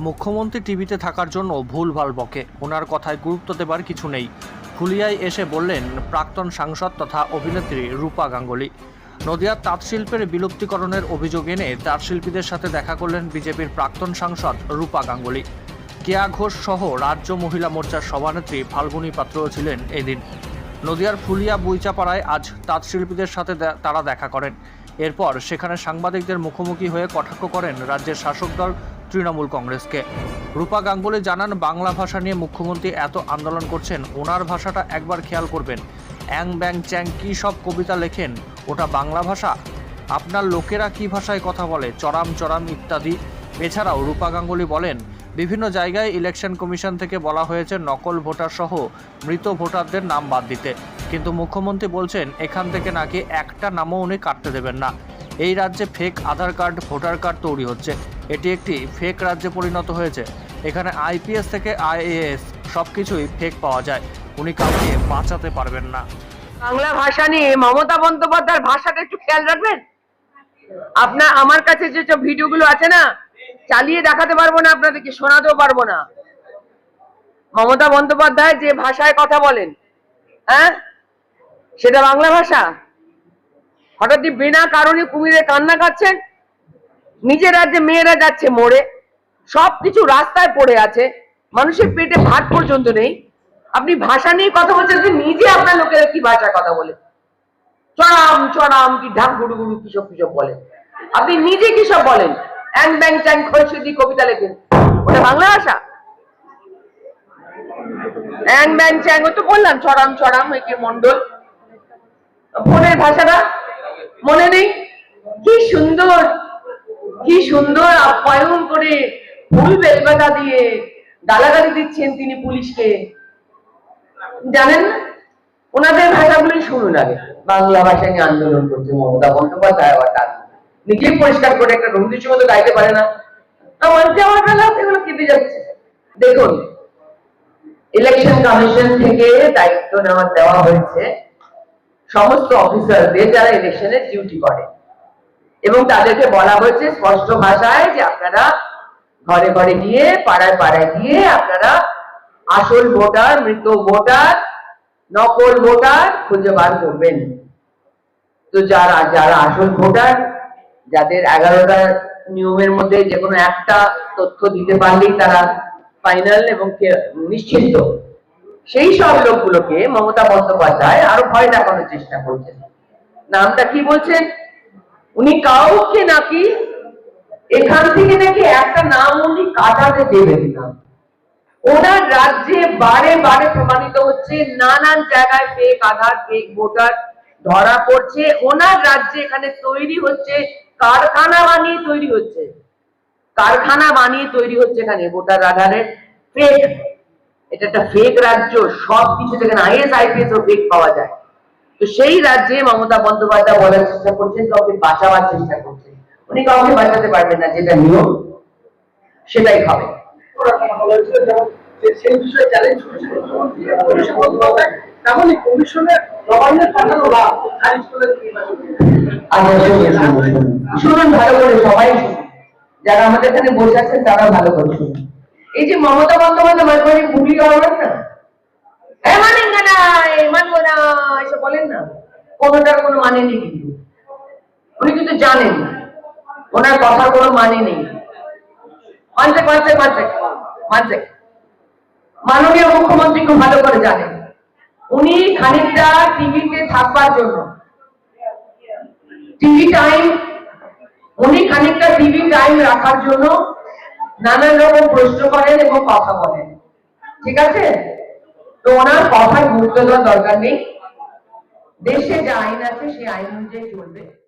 মুখ্যমন্ত্রী টিভিতে থাকার জন্য ভুলভাল বকে ওনার কথায় গুরুত্ব দেবার কিছু নেই। ফুলিয়ায় এসে বললেন প্রাক্তন সাংসদ তথা অভিনেত্রী রূপা গাঙ্গুলি। নদিয়ার তাঁত শিল্পের বিলুপ্তিকরণের অভিযোগ এনে তাঁত শিল্পীদের সাথে দেখা করলেন বিজেপির প্রাক্তন সাংসদ রূপা গাঙ্গুলি। কেয়া ঘোষ সহ রাজ্য মহিলা মোর্চার সভানেত্রী ফাল্গুনী পাত্র ছিলেন এদিন। নদিয়ার ফুলিয়া বুইচাপাড়ায় আজ তাঁত শিল্পীদের সাথে তারা দেখা করেন। এরপর সেখানে সাংবাদিকদের মুখোমুখি হয়ে কটাক্ষ করেন রাজ্যের শাসক দল তৃণমূল কংগ্রেসকে। রূপা গাঙ্গুলি জানান, বাংলা ভাষা নিয়ে মুখ্যমন্ত্রী এত আন্দোলন করছেন, ওনার ভাষাটা একবার খেয়াল করবেন। অ্যাং ব্যাং চ্যাং কী সব কবিতা লেখেন, ওটা বাংলা ভাষা? আপনার লোকেরা কী ভাষায় কথা বলে, চরাম চরাম ইত্যাদি? এছাড়াও রূপা গাঙ্গুলি বলেন বিভিন্ন জায়গায় ইলেকশন কমিশন থেকে বলা হয়েছে নকল ভোটার সহ মৃত ভোটারদের নাম বাদ দিতে। কিন্তু মুখ্যমন্ত্রী বলছেন, এখান থেকে নাকি একটা নামও উনি কাটতে দেবেন না। এই রাজ্যে fake Aadhaar card, voter card তৈরি হচ্ছে। এটি একটি ফেক রাজ্যে পরিণত হয়েছে। এখানে আইপিএস থেকে আইএএস সব কিছুই ফেক পাওয়া যায়। উনি কাউকে বাঁচাতে পারবেন না। বাংলা ভাষা নিয়ে মমতা বন্দ্যোপাধ্যায়ের ভাষাটা একটু খেয়াল রাখবেন? আপনার, আমার কাছে যে সব ভিডিওগুলো আছে না চালিয়ে দেখাতে পারব না, আপনাদেরকে শোনাতেও পারব না। মমতা বন্দ্যোপাধ্যায় যে ভাষায় কথা বলেন হ্যাঁ? সেটা বাংলা ভাষা? হঠাৎ বিনা কারণে কুমিরে কান্না কাচ্ছেন নিজের রাজ্যে মেয়েরা যাচ্ছে মোড়ে, সবকিছু রাস্তায় পড়ে আছে, মানুষের পেটে ভাত পর্যন্ত নেই। আপনি ভাষা নিয়ে কথা বলছেন যে নিজে আপনার লোকেরা কি ভাষায় কথা বলে? চড়াম চড়াম, কি ঢাক গুড়ু গুড়ু কিসব কিসব বলে? আপনি নিজে কি সব বলেন? কি সুন্দর আপ্যায়ন করে ফুল বেলপাতা দিয়ে গালাগালি দিচ্ছেন তিনি পুলিশকে। জানেন ওনাদের ভাষাগুলি শুনুন আগে। বাংলা ভাষা নিয়ে আন্দোলন করছে মমতা বন্দ্যোপাধ্যায় আবার তার নিজে পরিষ্কার করে একটা রবীন্দ্র মতো গাইতে পারে না। আমার যাওয়ার এগুলো কেটে যাচ্ছে। দেখুন ইলেকশন কমিশন থেকে দায়িত্ব নেওয়া, দেওয়া হয়েছে সমস্ত অফিসারদের যারা ইলেকশনে ডিউটি করে। এবং তাদেরকে বলা হয়েছে স্পষ্ট ভাষায় যে আপনারা ঘরে ঘরে গিয়ে, পাড়ায় পাড়ায় গিয়ে আপনারা আসল ভোটার, মৃত ভোটার, নকল ভোটার খুঁজে বার করবেন। তো যারা যারা আসল ভোটার যাদের এগারোটা নিয়মের মধ্যে যে কোনো একটা তথ্য দিতে পারলেই তারা ফাইনাল এবং নিশ্চিন্ত। সেই সব লোকগুলোকে মমতা বন্দ্যোপাধ্যায় আরও ভয় দেখানোর চেষ্টা করছেন। নামটা কি বলছেন উনি কাউকে নাকি এখান থেকে নাকি একটা নাম উনি কাটাতে দেবেন না। ওনার রাজ্যে বারে বারে প্রমাণিত হচ্ছে, নানান জায়গায় ফেক আধার ফেক ভোটার ধরা পড়ছে। ওনার রাজ্যে এখানে তৈরি হচ্ছে কারখানা বানিয়ে তৈরি হচ্ছে। কারখানা বানিয়ে তৈরি হচ্ছে এখানে, ভোটার আধারের ফেক এটা একটা ফেক রাজ্য, সব কিছু যেখানে আইএস আইপিএস ও ফেক পাওয়া যায়। তো সেই রাজ্যে মমতা বন্দ্যোপাধ্যায় বলার চেষ্টা করছেন, কাউকে বাঁচাবার চেষ্টা করছেন। উনি কাউকে বাঁচাতে পারবেন না, যেটা নিয়ম, সেটাই হবে। সেই বিষয়ে চ্যালেঞ্জ তেমনই কমিশনের শুনুন, ভালো করে সবাই যারা আমাদের এখানে বসে আছেন তারা ভালো করে শুনুন। এই যে মমতা বন্দ্যোপাধ্যায় মাঝে মাঝে গুগলি না? এ মানেন না এ মানবো না এসব বলেন না। কোনোটার কোনো মানে নেই কিন্তু। উনি কিন্তু জানেন। ওনার কথার কোনো মানে নেই। মানছে মানছে মানছে মানছে মাননীয় মুখ্যমন্ত্রী খুব ভালো করে জানেন। উনি খানিকটা টিভিতে থাকবার জন্য। টিভি টাইম উনি খানিকটা টিভি টাইম রাখার জন্য নানান রকম প্রশ্ন করেন এবং কথা বলেন। ঠিক আছে? তো ওনার কথার গুরুত্ব দেওয়ার দরকার নেই। দেশে যে আইন আছে, সেই আইন অনুযায়ী চলবে।